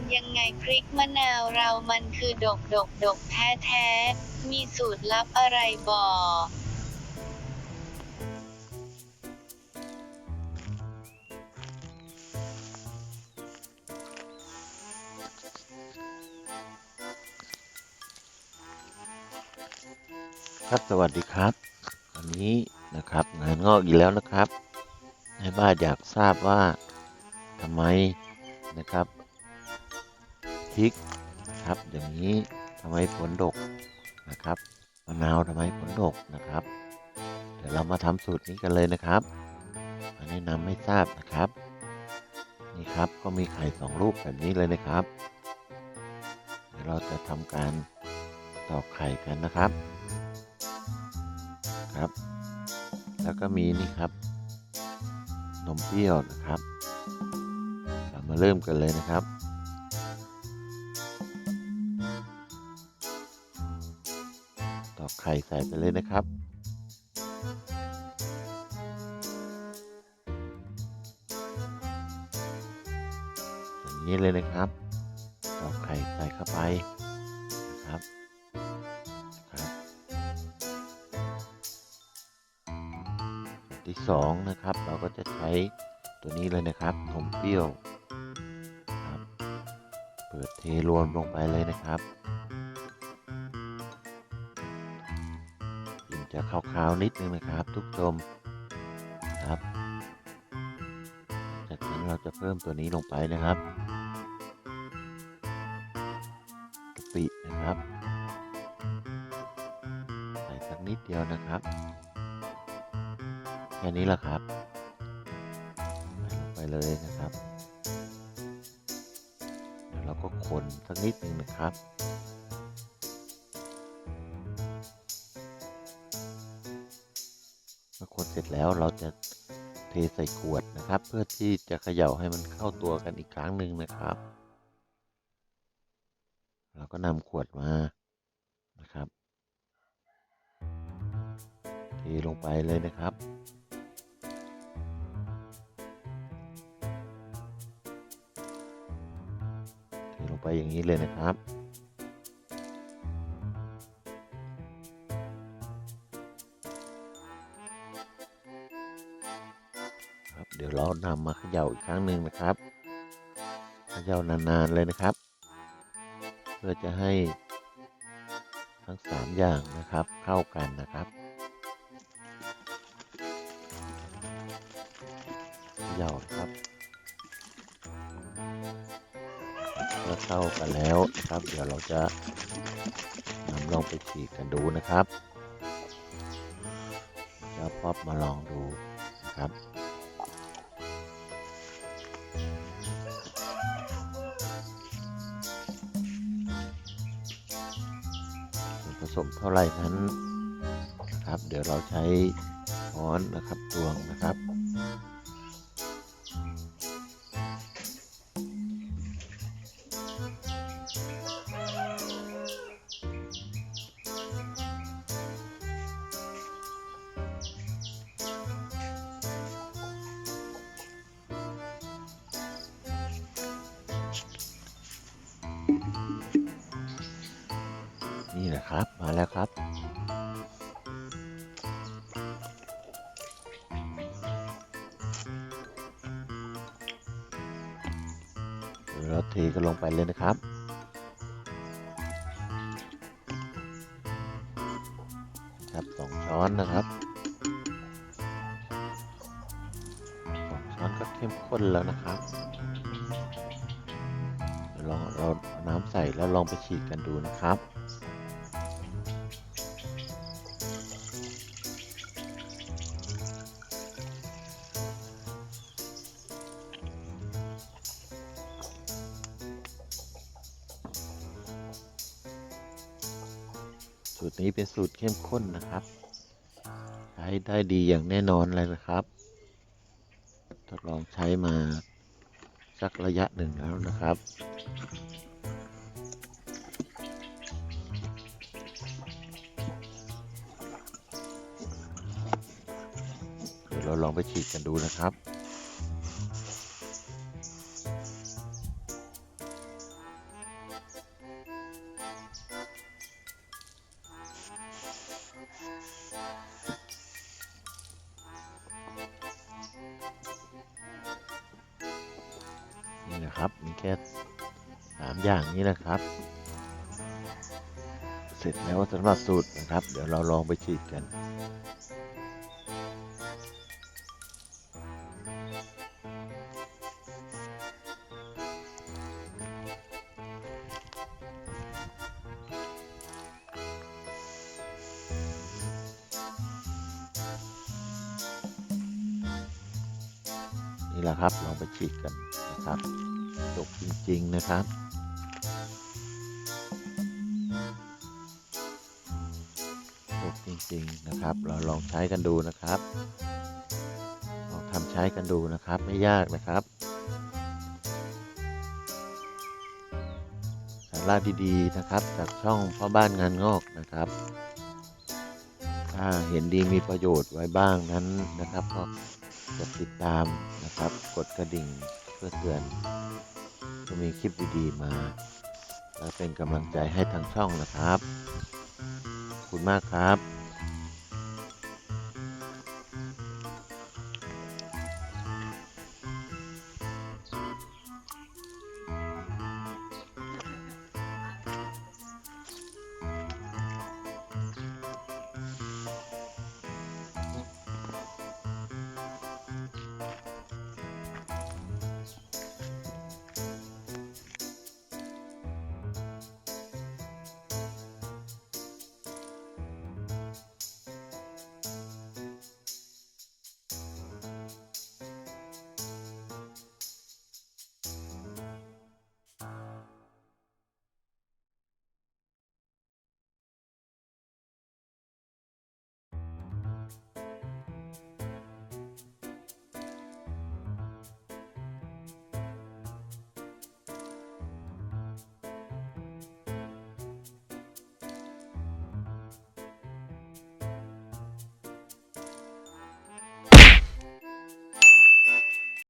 ำยังไงพริกมะนาวเรามันคือดกดกดกแท้แท้ มีสูตรลับอะไรบอครับสวัสดีครับวันนี้นะครับงานงอกอีกแล้วนะครับ ในบ้านอยากทราบว่าทำไมนะครับ พริกครับอย่างนี้ทำไมผลดกนะครับมะนาวทำไมผลดกนะครับ เดี๋ยวเรามาทำสูตรนี้กันเลยนะครับมาแนะนำให้ทราบนะครับ นี่ครับก็มีไข่สองลูกแบบนี้เลยนะครับเดี๋ยวเราจะทำการตอกไข่กันนะครับครับ แล้วก็มีนี่ครับนมเปรี้ยวนะครับ เรามาเริ่มกันเลยนะครับ ข่ใส่ไปเลยนะครับ อย่างนี้เลยนะครับตอกไข่ใส่เข้าไปนะครับครับที่สองนะครับ เราก็จะใช้ตัวนี้เลยนะครับนมเปรี้ยวครับ เปิดเทรวมลงไปเลยนะครับ จะคาวๆนิดนึงนะครับ ทุกชมครับ จากนั้นเราจะเพิ่มตัวนี้ลงไปนะครับกะปินะครับใส่สักนิดเดียวนะครับ แค่นี้แหละครับใส่ลงไปเลยนะครับ เดี๋ยวเราก็คนสักนิดหนึ่งนะครับ สร็จแล้วเราจะเทใส่ขวดนะครับ เพื่อที่จะเขย่าให้มันเข้าตัวกันอีกครั้งหนึ่งนะครับ เราก็นำขวดมานะครับเทลงไปเลยนะครับเทลงไปอย่างนี้เลยนะครับ เดี๋ยวเรานำมาเขย่าอีกครั้งหนึ่งนะครับเขย่านานๆเลยนะครับ เพื่อจะให้ทั้งสามอย่างนะครับเข้ากันนะครับเขย่านะครับเมื่อเข้ากันแล้วนะครับ เดี๋ยวเราจะนำลองไปฉีกกันดูนะครับแล้วป๊อปมาลองดูนะครับ สมเท่าไหร่นั้นนะครับ เดี๋ยวเราใช้ช้อนนะครับตวงนะครับนี่แหละครับ มาแล้วครับเดี๋ยวเราเทกันลงไปเลยนะครับครับสองช้อนนะครับสองช้อนก็เข้มข้นแล้วนะครับเดี๋ยวลองเราเอาน้ำใส่แล้วลองไปฉีกกันดูนะครับ สูตรนี้เป็นสูตรเข้มข้นนะครับ ใช้ได้ดีอย่างแน่นอนเลยนะครับ ทดลองใช้มาสักระยะหนึ่งแล้วนะครับเดี๋ยวเราลองไปฉีดกันดูนะครับ ค่สามอย่างนี้นะครับ เสร็จแล้วสำหรับสูตรนะครับ เดี๋ยวเราลองไปฉีดกันนี่แหละครับ ลองไปฉีดกันนะครับ จบจริง ๆ นะครับจบจริง ๆ นะครับ เราลองใช้กันดูนะครับ ลองทำใช้กันดูนะครับ ไม่ยากนะครับสาระดีๆนะครับ จากช่องพ่อบ้านงานงอกนะครับถ้าเห็นดีมีประโยชน์ไว้บ้างนั้นนะครับก็กดติดตามนะครับ กดกระดิ่งเพื่อเตือน จะมีคลิปดีๆมาและเป็นกำลังใจให้ทางช่องนะครับ ขอบคุณมากครับ